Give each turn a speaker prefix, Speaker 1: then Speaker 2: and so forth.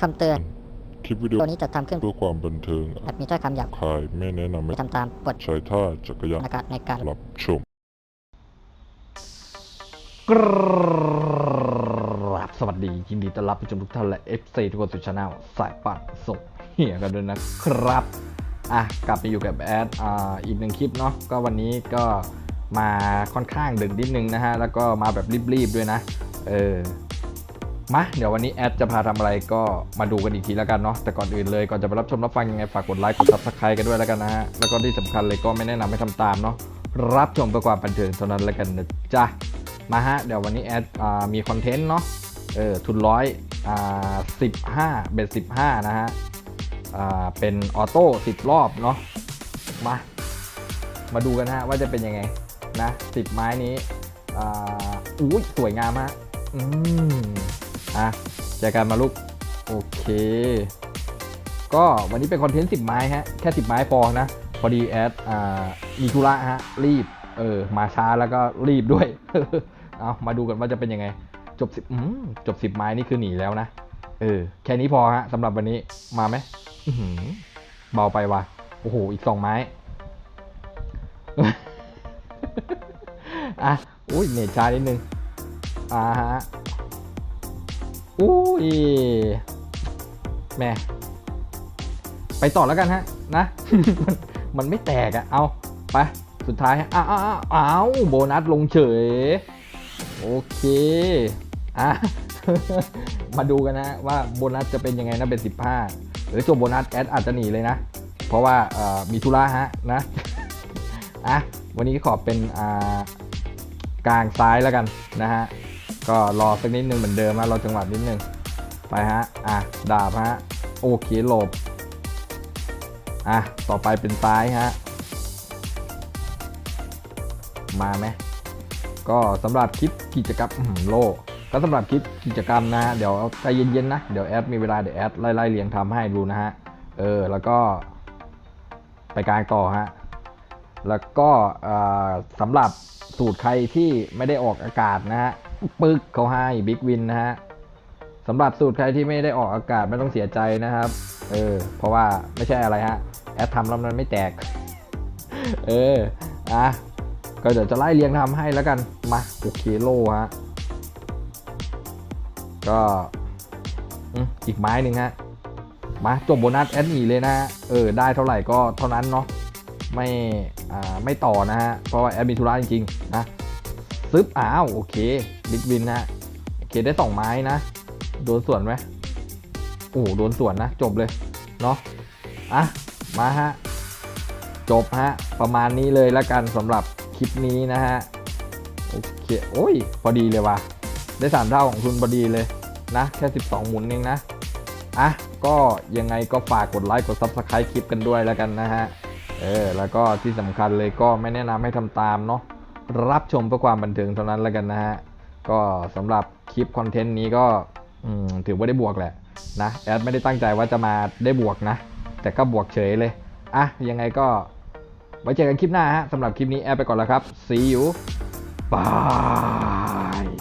Speaker 1: คำเตือน
Speaker 2: คลิปวิดีโอ
Speaker 1: ตัวนี้จะทำขึ้น
Speaker 2: เพื่อความบันเทิง
Speaker 1: อาจมีถ้อยคำหยาบ
Speaker 2: คายไม่แนะนำให้
Speaker 1: ไม่ทำตามบท
Speaker 2: ใช้ท่าจักรยาน
Speaker 1: ในการในการ
Speaker 2: รับชม
Speaker 3: กราบสวัสดียินดีต้อนรับผู้ชมทุกท่านและ FC ทุกคนสู่ช anel สายปั่นส่งเหี่ยกันด้วยนะครับ อะกลับมาอยู่กับแอดอ่าอีกหนึ่งคลิปเนาะก็วันนี้ก็มาค่อนข้างดึกนิดนึงนะฮะ แล้วก็มาแบบรีบๆด้วยนะ เออ มาเดี๋ยววันนี้แอดจะพาทำอะไรก็มาดูกันอีกทีแล้วกันเนาะแต่ก่อนอื่นเลยก่อนจะไปรับชมรับฟังยังไงฝากกดไลค์กด subscribe กันด้วยแล้วกันนะฮะแล้วก็ที่สำคัญเลยก็ไม่แนะนำให้ทำตามเนาะรับชมเพื่อความบันเทิงเท่านั้นแล้วกันนะจ๊ะมาฮะเดี๋ยววันนี้แอดอมีคอนเทนต์เนาะเออทุนร้อยอ่าสิบห้าเบ็ดสิบห้านะฮะอ่าเป็นออโต้สิบรอบเนาะมามาดูกันฮะว่าจะเป็นยังไงนะสิบไม้นี้อ่าอุ้ยสวยงามฮะอืม อะเจอกันมาลูก โอเค ก็วันนี้เป็นคอนเทนต์สิบไม้ฮะ แค่สิบไม้พอนะ พอดีแอดอ่ามีธุระฮะ รีบ เออ มาช้าแล้วก็รีบด้วย เอามาดูกันว่าจะเป็นยังไง จบสิบอืมจบสิบไม้นี่คือหนีแล้วนะ เออ แค่นี้พอฮะสำหรับวันนี้ มาไหมเบาไปว่ะ โอ้โห อีกสองไม้อะอุ้ยเนตช้านิดนึงอ่าฮะ อุ้ยแม่ไปต่อแล้วกันฮะ นะ มันไม่แตกอะเอาไป สุดท้ายอ้าวอ้าวอ้าวโบนัสลงเฉย โอเค อะ มาดูกันนะว่าโบนัสจะเป็นยังไงนะเป็น 15 หรือจบโบนัสแอดอาจจะหนีเลยนะ เพราะว่ามีธุระฮะนะ อะ วันนี้ขอเป็นกลางซ้ายแล้วกันนะฮะ ก็รอสักนิดนึงเหมือนเดิมนะรอจังหวะนิดนึงไปฮะอะดาบฮะโอเคหลบอะต่อไปเป็นซ้ายฮะมาไหมก็สำหรับคลิปกิจกรรมโลก็สำหรับคลิปกิจกรรมนะฮะเดี๋ยวใจเย็นๆนะเดี๋ยวแอดมีเวลาเดี๋ยวแอดไล่ๆเรียงทำให้ดูนะฮะเออแล้วก็ไปกลางต่อฮะแล้วก็อ่อสำหรับสูตรใครที่ไม่ได้ออกอากาศนะฮะ ปึกเขาให้บิ๊กวินนะฮะสำหรับสูตรใครที่ไม่ได้ออกอากาศไม่ต้องเสียใจนะครับ เออ เพราะว่าไม่ใช่อะไรฮะ แอดทำแล้วมันไม่แตก เออ อะ ก็เดี๋ยวจะไล่เรียงทำให้แล้วกัน มาโอเคโลฮะ ก็อืมอีกไม้หนึ่งฮะ มาจบโบนัสแอดหนีเลยนะฮะเออ ได้เท่าไหร่ก็เท่านั้นเนาะ ไม่ อ่า ไม่ต่อนะฮะ เพราะว่าแอดมีธุระจริงๆนะ ซึบอ้าวโอเคบิ๊กวินนะฮะโอเคได้สองไม้นะ โดนส่วนไหมโอ้โดนส่วนนะ จบเลย เนาะอะ มาฮะ จบฮะ ประมาณนี้เลยล้วกันสำหรับคลิปนี้นะฮะ โอเค โอ้ย พอดีเลยว่ะ ได้สามเท่าของทุนพอดีเลยนะ แค่ 12 หมุนเองนะ อะ ก็ยังไงก็ฝากกดไลค์กด Subscribe คลิปกันด้วยแล้วกันนะฮะ เออ แล้วก็ที่สำคัญเลยก็ไม่แนะนำให้ทำตามเนาะ รับชมเพื่อความบันเทิงเท่านั้นแล้วกันนะฮะ ก็สำหรับคลิปคอนเทนต์นี้ก็ถือว่าได้บวกแหละนะแอดไม่ได้ตั้งใจว่าจะมาได้บวกนะ แต่ก็บวกเฉยเลย อะ ยังไงก็ ไว้เจอกันคลิปหน้าฮะสำหรับคลิปนี้แอดไปก่อนแล้วครับ see you bye